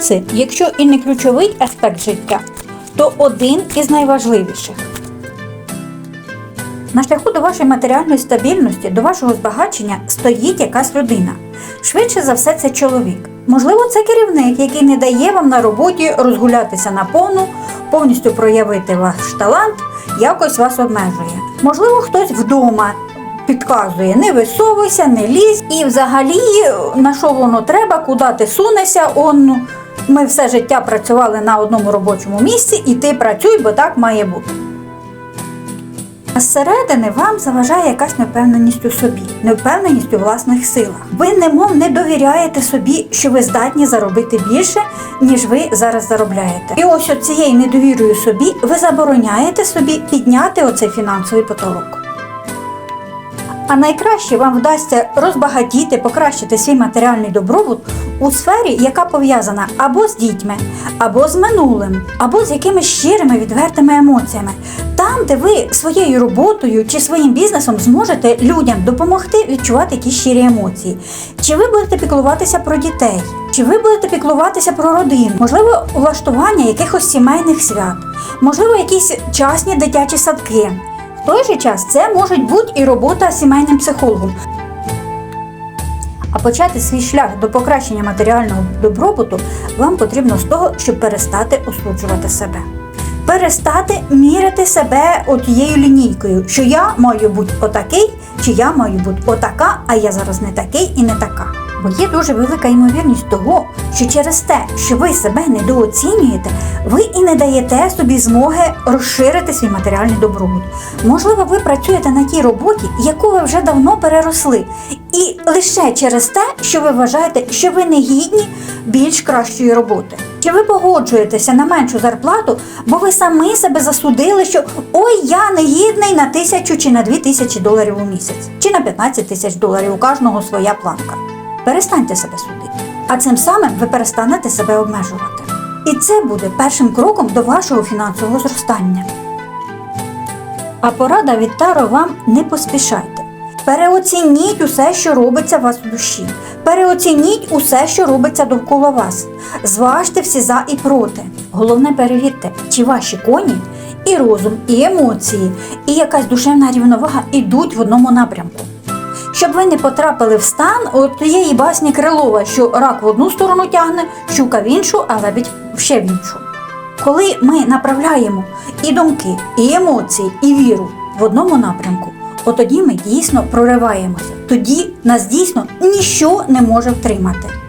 фінанси, якщо і не ключовий аспект життя, то один із найважливіших. На шляху до вашої матеріальної стабільності, до вашого збагачення стоїть якась людина. Швидше за все, це чоловік. Можливо, це керівник, який не дає вам на роботі розгулятися на повну, повністю проявити ваш талант, якось вас обмежує. Можливо, хтось вдома підказує, не висовуйся, не лізь, і взагалі на що воно треба, куди ти сунешся, он, ми все життя працювали на одному робочому місці, і ти працюй, бо так має бути. А зсередини вам заважає якась невпевненість у собі, невпевненість у власних силах. Ви немов не довіряєте собі, що ви здатні заробити більше, ніж ви зараз заробляєте. І ось цією недовірою собі ви забороняєте собі підняти оцей фінансовий потолок. А найкраще вам вдасться розбагатіти, покращити свій матеріальний добробут у сфері, яка пов'язана або з дітьми, або з минулим, або з якимись щирими відвертими емоціями. Там, де ви своєю роботою чи своїм бізнесом зможете людям допомогти відчувати ті щирі емоції. Чи ви будете піклуватися про дітей? Чи ви будете піклуватися про родину? Можливо, влаштування якихось сімейних свят, можливо, якісь частні дитячі садки. Той же час це може бути і робота сімейним психологом. А почати свій шлях до покращення матеріального добробуту вам потрібно з того, щоб перестати осуджувати себе. Перестати міряти себе отією лінійкою, що я маю бути отакий, чи я маю бути отака, а я зараз не такий і не така. Бо є дуже велика ймовірність того, що через те, що ви себе недооцінюєте, ви і не даєте собі змоги розширити свій матеріальний добробут. Можливо, ви працюєте на тій роботі, яку ви вже давно переросли, і лише через те, що ви вважаєте, що ви не гідні більш кращої роботи. Чи ви погоджуєтеся на меншу зарплату, бо ви самі себе засудили, що ой, я не гідний на тисячу чи на дві тисячі доларів у місяць, чи на 15 тисяч доларів у кожного своя планка. Перестаньте себе судити, а цим самим ви перестанете себе обмежувати. І це буде першим кроком до вашого фінансового зростання. А порада від Таро вам не поспішайте. Переоцініть усе, що робиться у вас в душі. Переоцініть усе, що робиться довкола вас. Зважте всі за і проти. Головне перевірте, чи ваші коні і розум, і емоції, і якась душевна рівновага йдуть в одному напрямку. Щоб ви не потрапили в стан от тієї басні Крилова, що рак в одну сторону тягне, щука в іншу, а лебідь ще в іншу. Коли ми направляємо і думки, і емоції, і віру в одному напрямку, от тоді ми дійсно прориваємося. Тоді нас дійсно ніщо не може втримати.